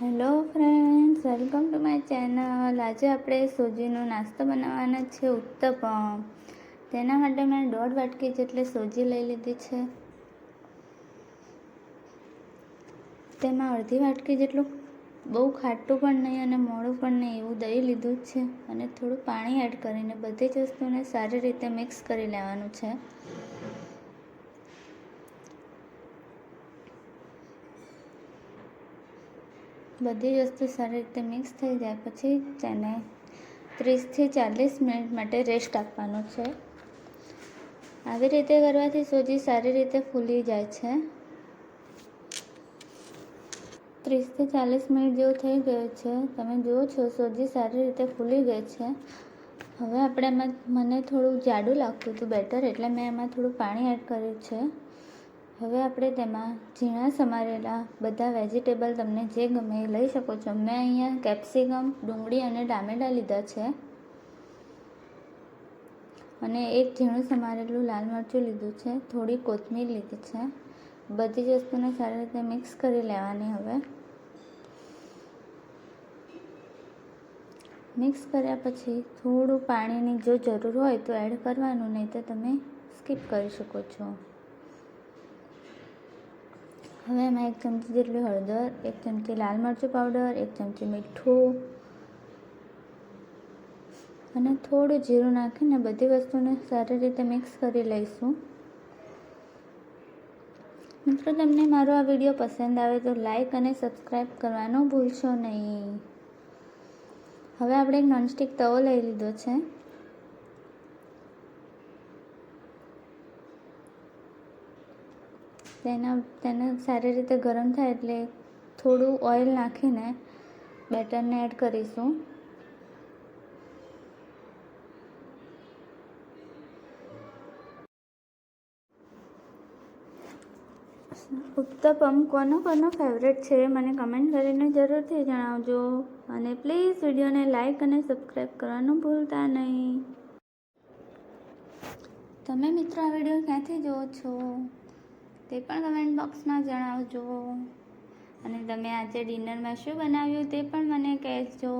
Hello friends welcome to my channel આજે આપણે સોજીનો નાસ્તો બનાવવાનો છે, ઉત્તપમ. તેના માટે મેં દોઢ વાટકી જેટલી સોજી લઈ લીધી છે. તેમાં અડધી વાટકી જેટલું બહુ ખાટું પણ નહીં અને મોડું પણ નહીં એવું દહીં લીધું છે. અને થોડું પાણી એડ કરીને બધી જ વસ્તુને સારી રીતે મિક્સ કરી લેવાનું છે. બધી વસ્તુ સારી રીતે મિક્સ થઈ જાય પછી તેને ત્રીસથી ચાલીસ મિનિટ માટે રેસ્ટ આપવાનો છે. આવી રીતે કરવાથી સોજી સારી રીતે ફૂલી જાય છે. ત્રીસથી ચાલીસ મિનિટ જેવું થઈ ગયું છે. તમે જુઓ છો સોજી સારી રીતે ફૂલી ગઈ છે. હવે આપણે એમાં મને થોડું જાડું લાગતું હતું બેટર એટલે મેં એમાં થોડું પાણી એડ કર્યું છે. હવે આપણે તેમાં ઝીણા સમારેલા બધા વેજીટેબલ તમને જે ગમે એ લઈ શકો છો. મેં અહીંયા કેપ્સિકમ, ડુંગળી અને ટામેટાં લીધા છે. અને એક ઝીણું સમારેલું લાલ મરચું લીધું છે. થોડી કોથમીર લીધી છે. બધી જ વસ્તુને સારી રીતે મિક્સ કરી લેવાની હવે. મિક્સ કર્યા પછી થોડું પાણીની જો જરૂર હોય તો એડ કરવાનું, નહીં તો તમે સ્કીપ કરી શકો છો. હવે એમાં એક ચમચી જેટલી હળદર, એક ચમચી લાલ મરચું પાવડર એક ચમચી મીઠું અને થોડું જીરું નાખીને બધી વસ્તુને સારી રીતે મિક્સ કરી લઈશું. મિત્રો, તમને મારો આ વીડિયો પસંદ આવે તો લાઈક અને સબસ્ક્રાઈબ કરવાનું ભૂલશો નહીં. હવે આપણે એક નોનસ્ટિક તવો લઈ લીધો છે. તેના, તેને સારી રીતે ગરમ થાય એટલે થોડું ઓઇલ નાખીને બેટરને એડ કરીશું. ઉત્તપમ કોનો કોનો ફેવરેટ છે, મને કમેન્ટ કરીને જરૂરથી જણાવજો. અને પ્લીઝ વિડીયોને લાઇક અને સબસ્ક્રાઈબ કરવાનું ભૂલતા નહીં. તમે મિત્રો આ વીડિયો ક્યાંથી જુઓ છો? તે પણ કમેન્ટ બોક્સમાં જણાવજો. અને તમે આજે ડિનરમાં શું બનાવ્યું તે પણ મને કહેજો.